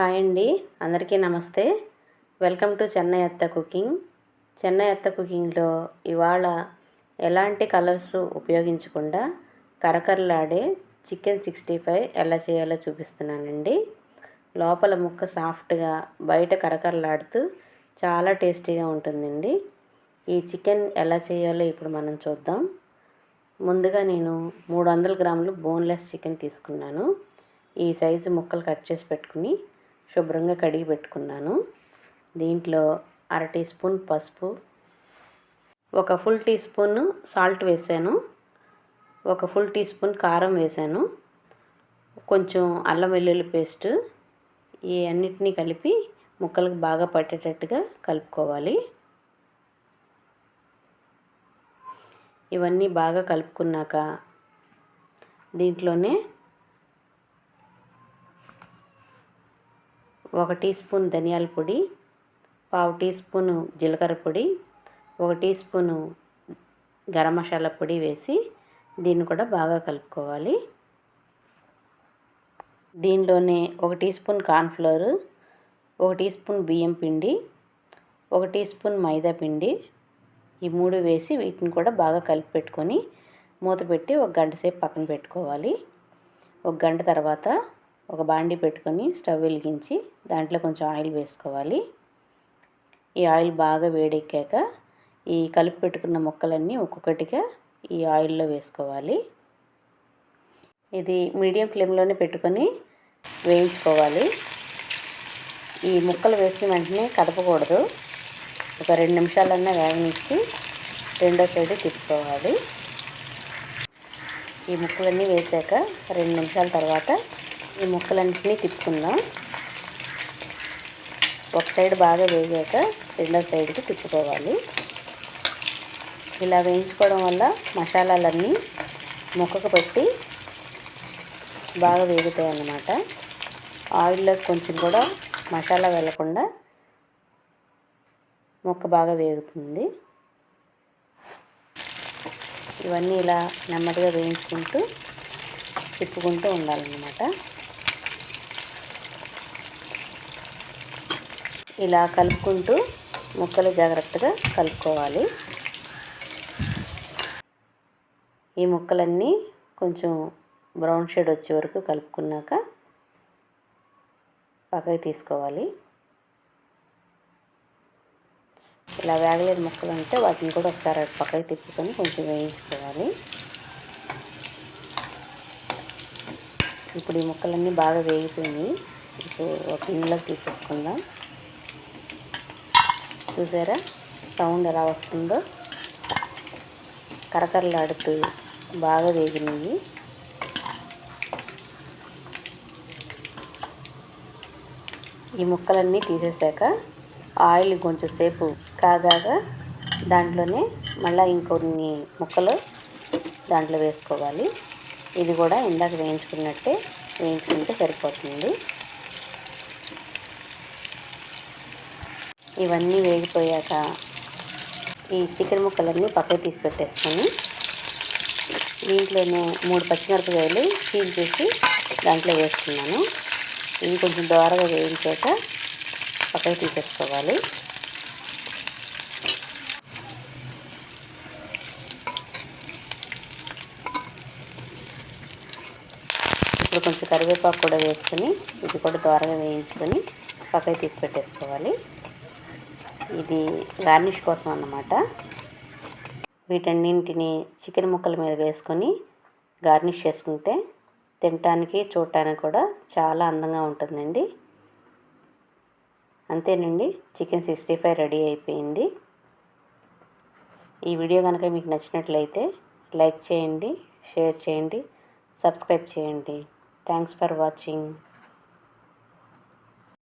Hi అండి. అందరికీ నమస్తే. వెల్కమ్ టు చెన్నై అత్త కుకింగ్. చెన్నై అత్త కుకింగ్లో ఇవాళ ఎలాంటి కలర్స్ ఉపయోగించకుండా కరకరలాడే చికెన్ సిక్స్టీ ఫైవ్ ఎలా చేయాలో చూపిస్తున్నానండి. లోపల ముక్క సాఫ్ట్గా బయట కరకరలాడుతూ చాలా టేస్టీగా ఉంటుందండి. ఈ చికెన్ ఎలా చేయాలో ఇప్పుడు మనం చూద్దాం. ముందుగా నేను మూడు వందల గ్రాములు బోన్లెస్ చికెన్ తీసుకున్నాను. ఈ సైజు ముక్కలు కట్ చేసి పెట్టుకుని శుభ్రంగా కడిగి పెట్టుకున్నాను. దీంట్లో అర టీ స్పూన్ పసుపు ఒక ఫుల్ టీ స్పూన్ సాల్ట్ వేసాను ఒక ఫుల్ టీ స్పూన్ కారం వేసాను కొంచెం అల్లం వెల్లుల్లి పేస్ట్ ఈ అన్నిటినీ కలిపి ముక్కలకు బాగా పట్టేటట్టుగా కలుపుకోవాలి. ఇవన్నీ బాగా కలుపుకున్నాక దీంట్లోనే ఒక టీ స్పూన్ ధనియాల పొడి పావు టీ స్పూను జీలకర్ర పొడి ఒక టీ స్పూను గరం మసాలా పొడి వేసి దీన్ని కూడా బాగా కలుపుకోవాలి. దీనిలోనే ఒక టీ స్పూన్ కార్న్ఫ్లవర్ ఒక టీ స్పూన్ బియ్యం పిండి ఒక టీ స్పూన్ మైదా పిండి ఈ మూడు వేసి వీటిని కూడా బాగా కలిపి పెట్టుకొని మూత పెట్టి ఒక గంట సేపు పక్కన పెట్టుకోవాలి. ఒక గంట తర్వాత ఒక బాండి పెట్టుకొని స్టవ్ వెలిగించి దాంట్లో కొంచెం ఆయిల్ వేసుకోవాలి. ఈ ఆయిల్ బాగా వేడెక్కాక ఈ కలుపు పెట్టుకున్న ముక్కలన్నీ ఒక్కొక్కటిగా ఈ ఆయిల్లో వేసుకోవాలి. ఇది మీడియం ఫ్లేమ్లోనే పెట్టుకొని వేయించుకోవాలి. ఈ ముక్కలు వేసిన వెంటనే కదపకూడదు. ఒక రెండు నిమిషాలన్నా వేగనిచ్చి రెండో సైడ్ తిప్పుకోవాలి. ఈ ముక్కలన్నీ వేసాక రెండు నిమిషాల తర్వాత ఈ ముక్కలన్నింటినీ తిప్పుకుందాం. ఒక సైడ్ బాగా వేగాక రెండో సైడ్కి తిప్పుకోవాలి. ఇలా వేయించుకోవడం వల్ల మసాలాలన్నీ ముక్కకు పెట్టి బాగా వేగుతాయి అన్నమాట ఆయిల్లో కొంచెం కూడా మసాలా వెళ్ళకుండా ముక్క బాగా వేగుతుంది. ఇవన్నీ ఇలా నెమ్మదిగా వేయించుకుంటూ తిప్పుకుంటూ ఉండాలన్నమాట. ఇలా కలుపుకుంటూ ముక్కలు జాగ్రత్తగా కలుపుకోవాలి. ఈ ముక్కలన్నీ కొంచెం బ్రౌన్ షేడ్ వచ్చే వరకు కలుపుకున్నాక పక్కకి తీసుకోవాలి. ఇలా వేగలేని ముక్కలు ఉంటే వాటిని కూడా ఒకసారి అటు పక్కకి తిప్పుకొని కొంచెం వేయించుకోవాలి. ఇప్పుడు ఈ ముక్కలన్నీ బాగా వేగిపోయినాయి. ఇప్పుడు ఒక గిన్నెలోకి తీసేసుకుందాం. చూసారా? సౌండ్ ఎలా వస్తుందో? కరకరలాడుతూ బాగా వేగినాయి ఈ ముక్కలన్నీ తీసేసాక ఆయిల్ కొంచెం సేపు కాగాక దాంట్లోనే మళ్ళీ ఇంకొన్ని ముక్కలు దాంట్లో వేసుకోవాలి. ఇది కూడా ఇందాక వేయించుకున్నట్టే వేయించుకుంటే సరిపోతుంది. ఇవన్నీ వేగిపోయాక ఈ చికెన్ ముక్కలన్నీ పక్కకు తీసి పెట్టేసుకొని దీంట్లోనే మూడు పచ్చిమిరపకాయలు పీల్ చేసి దాంట్లో వేసుకున్నాను ఇవి కొంచెం దోరగా వేయించాక పక్కకు తీసేసుకోవాలి. ఇప్పుడు కొంచెం కరివేపాకు కూడా వేసుకొని ఇది కూడా దోరగా వేయించుకొని పక్కకు తీసి పెట్టేసుకోవాలి. ఇది గార్నిష్ కోసం అన్నమాట. వీటన్నింటిని చికెన్ ముక్కల మీద వేసుకొని గార్నిష్ చేసుకుంటే తినటానికి చూడటానికి కూడా చాలా అందంగా ఉంటుందండి. అంతేనండి చికెన్ సిక్స్టీ ఫైవ్ రెడీ అయిపోయింది. ఈ వీడియో కనుక మీకు నచ్చినట్లయితే లైక్ చేయండి షేర్ చేయండి సబ్స్క్రైబ్ చేయండి. Thanks for watching.